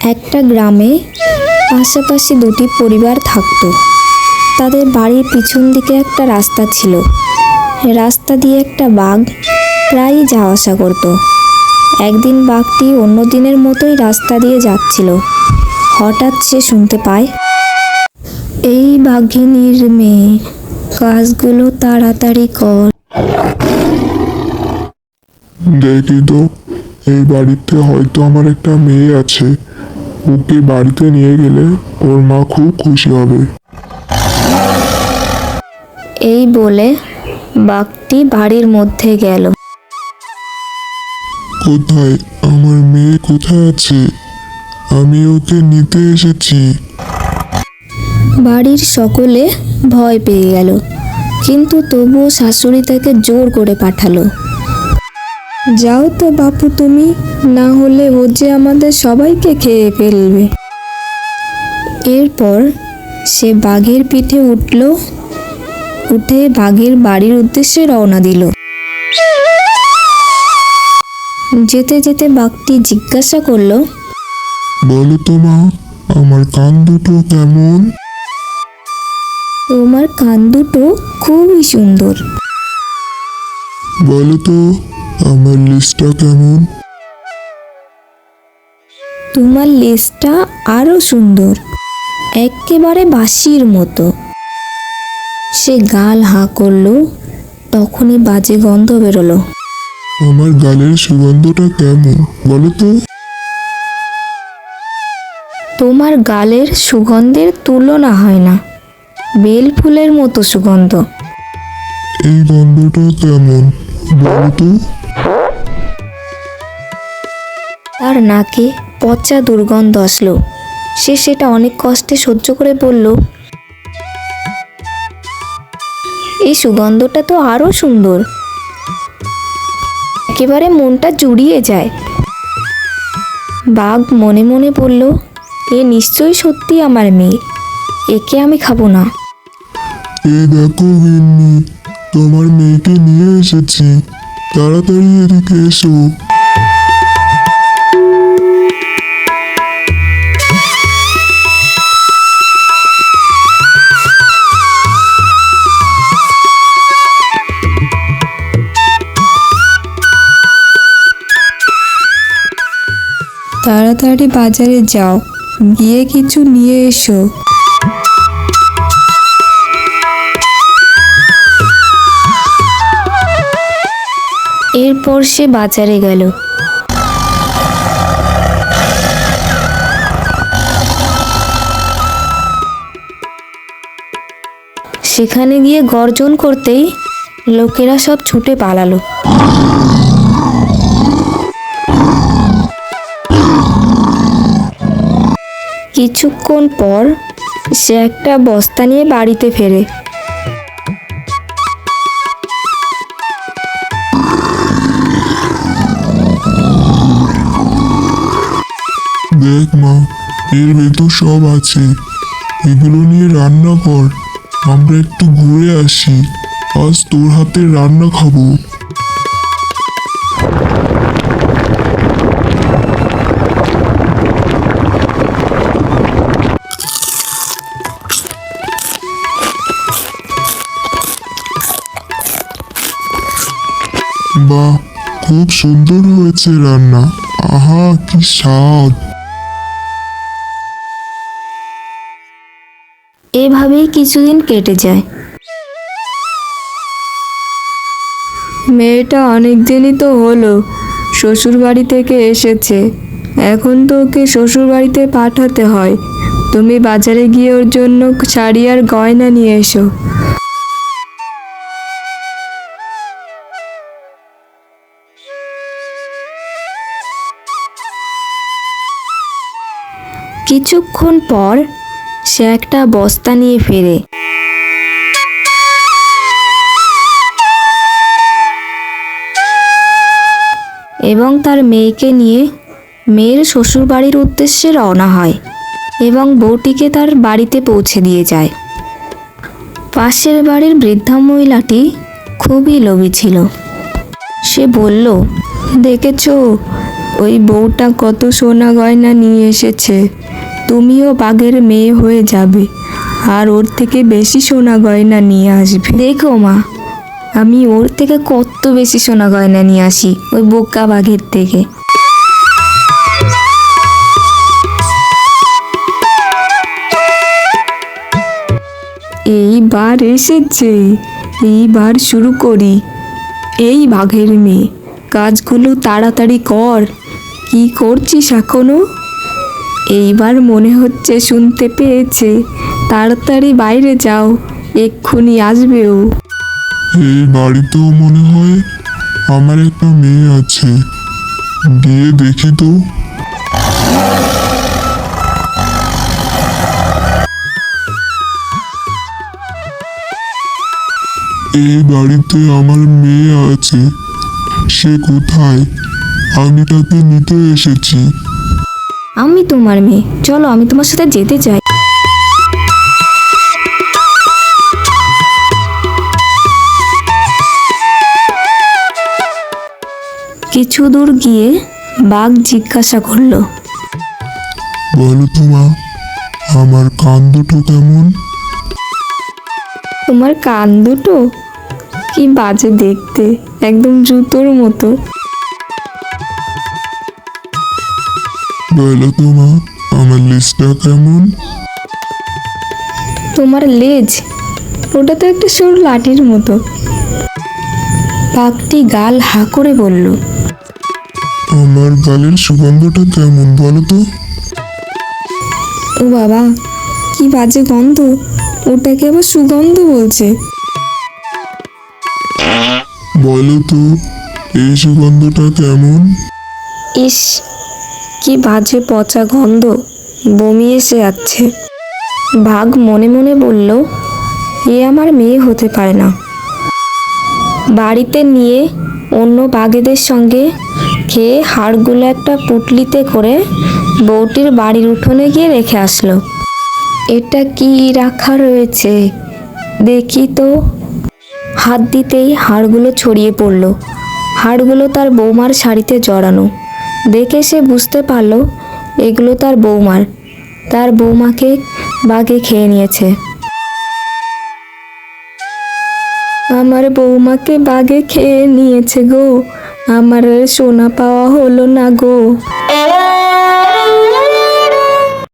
একটা গ্রামে পাশাপাশি দুটি পরিবার থাকতো। তাদের বাড়ির পিছন দিকে একটা রাস্তা ছিল। রাস্তা দিয়ে একটা বাঘ প্রায়ই যাওয়া আসা করতো। একদিন বাঘটি অন্য দিনের মতোই রাস্তা দিয়ে যাচ্ছিল। হঠাৎ সে শুনতে পায়, এই বাঘিনীর মেয়ে, কাজগুলো তাড়াতাড়ি কর। দেখি তো। এই বাড়িতে হয়তো আমার একটা মেয়ে আছে। ওকে বাড়িতে নিয়ে গেলে ওর মা খুব খুশি হবে। এই বলে বাঘটি বাড়ির মধ্যে গেল। কোথায়? আমার মেয়ে কোথায় আছে? আমি ওকে নিতে এসেছি। বাড়ির সকলে ভয় পেয়ে গেল। কিন্তু তবুও শাশুড়ি তাকে জোর করে পাঠালো। যাও তো বাপু তুমি না হলে ও যে আমাদের সবাইকে খেয়ে ফেলবে। এরপর সে বাঘের পিঠে উঠল উঠে বাঘের বাড়ির উদ্দেশ্যে রওনা দিল। যেতে যেতে বাঘটি জিজ্ঞাসা করল বলো তো মা আমার কান দুটো কেমন? তোমার কান দুটো খুবই সুন্দর। বলো তো আমার লিস্টটা কেমন? তোমার লেজটা আরও সুন্দর। একেবারে বাঁশির মতো। সে গাল হাঁ করল তখনই বাজে গন্ধ বেরোলো। আমার গালের সুগন্ধটা কেমন বলো তো? তোমার গালের সুগন্ধের তুলনা হয় না। বেল ফুলের মতো সুগন্ধ। এই গন্ধটা কেমন বলো তো? তার নাকে পচা দুর্গন্ধ আসলো। সে সেটা অনেক কষ্টে সহ্য করে বলল, এই সুগন্ধটা তো আরও সুন্দর। একেবারে মনটা জুড়িয়ে যায়। বাঘ মনে মনে বলল, এ নিশ্চয়ই সত্যি আমার মেয়ে। একে আমি খাব না। এই দেখো তোমার মেয়েকে নিয়ে এসেছি। তাড়াতাড়ি এদিকে এসো। তাড়াতাড়ি বাজারে যাও গিয়ে কিছু নিয়ে এসো। এরপর সে বাজারে গেল। সেখানে গিয়ে গর্জন করতেই লোকেরা সব ছুটে পালালো। কিছুক্ষণ পর সে একটা বস্তা নিয়ে বাড়িতে ফেরে। দেখ মা, এর ভেতর সব আছে। এগুলো নিয়ে রান্না কর, আমরা একটু ঘুরে আসি। আজ তোর হাতে রান্না খাব। বাহ, খুব সুন্দর হয়েছে রান্না। আহা, কি স্বাদ। এভাবেই কিছুদিন কেটে যায়। মেয়েটা অনেক দিনই তো হলো শ্বশুর বাড়ি থেকে এসেছে। এখন তো ওকে শ্বশুর বাড়িতে পাঠাতে হয়। তুমি বাজারে গিয়ে ওর জন্য শাড়ি আর গয়না নিয়ে এসো। কিছুক্ষণ পর সে একটা বস্তা নিয়ে ফেরে। এবং তার মেয়েকে নিয়ে মেয়ের শ্বশুর বাড়ির উদ্দেশ্যে রওনা হয় এবং বউটিকে তার বাড়িতে পৌঁছে দিয়ে যায়। পাশের বাড়ির বৃদ্ধা মহিলাটি খুবই লোভী ছিল। সে বলল, দেখেছ, ওই বউটা কত সোনা গয়না নিয়ে এসেছে। তুমিও বাঘের মেয়ে হয়ে যাবে। আর ওর থেকে বেশি সোনা গয়না নিয়ে আসবে। দেখো মা, আমি ওর থেকে কত বেশি সোনা গয়না নিয়ে আসি ওই বোকা বাঘের থেকে। এইবার এসেছে, এইবার শুরু করি। এই বাঘের মেয়ে, কাজগুলো তাড়াতাড়ি কর। কি করছিস এখনও? এইবার মনে হচ্ছে শুনতে পেয়েছে। তাড়াতাড়ি বাইরে যাও, এক্ষুনি আসবে ও এই বাড়িতেও মনে হয় আমার একটা মেয়ে আছে। গিয়ে দেখি তো। এই বাড়িতে আমার মেয়ে আছে। সে কোথায়? আমি তাকে নিতে এসেছি। আমি তোমার মেয়ে। চলো আমি তোমার সাথে যেতে চাই। কিছু দূর গিয়ে বাঘ জিজ্ঞাসা করল বলো তো মা আমার কান দুটো কেমন? তোমার কান দুটো? কি বাজে দেখতে একদম জুতোর মতো। বলো তো মা আমার লিস্টটা কেমন? তোমার লেজ ওটা তো একটা সরু লাঠির মতো। বাঘটি গাল হা করে বলল আমার গালের সুগন্ধটা কেমন বলো তো? ও বাবা কি বাজে গন্ধ ওটাকে আবার সুগন্ধ বলছে। বলো তো এই সুগন্ধটা কেমন? ইস কি বাজে পচা গন্ধ। বমি এসে যাচ্ছে। বাঘ মনে মনে বলল, এ আমার মেয়ে হতে পারে না। বাড়িতে নিয়ে অন্য বাঘেদের সঙ্গে খেয়ে হাড়গুলো একটা পুটলিতে করে বউটির বাড়ির উঠোনে গিয়ে রেখে আসলো। এটা কি রাখা রয়েছে? দেখি তো। হাত দিতেই হাড়গুলো ছড়িয়ে পড়ল। হাড়গুলো তার বৌমার শাড়িতে জড়ানো। দেখে সে বুঝতে পারল, এগুলো তার বৌমার। তার বৌমাকে বাঘে খেয়ে নিয়েছে। আমার বৌমাকে বাঘে খেয়ে নিয়েছে গো। আমার সোনা পাওয়া হলো না গো।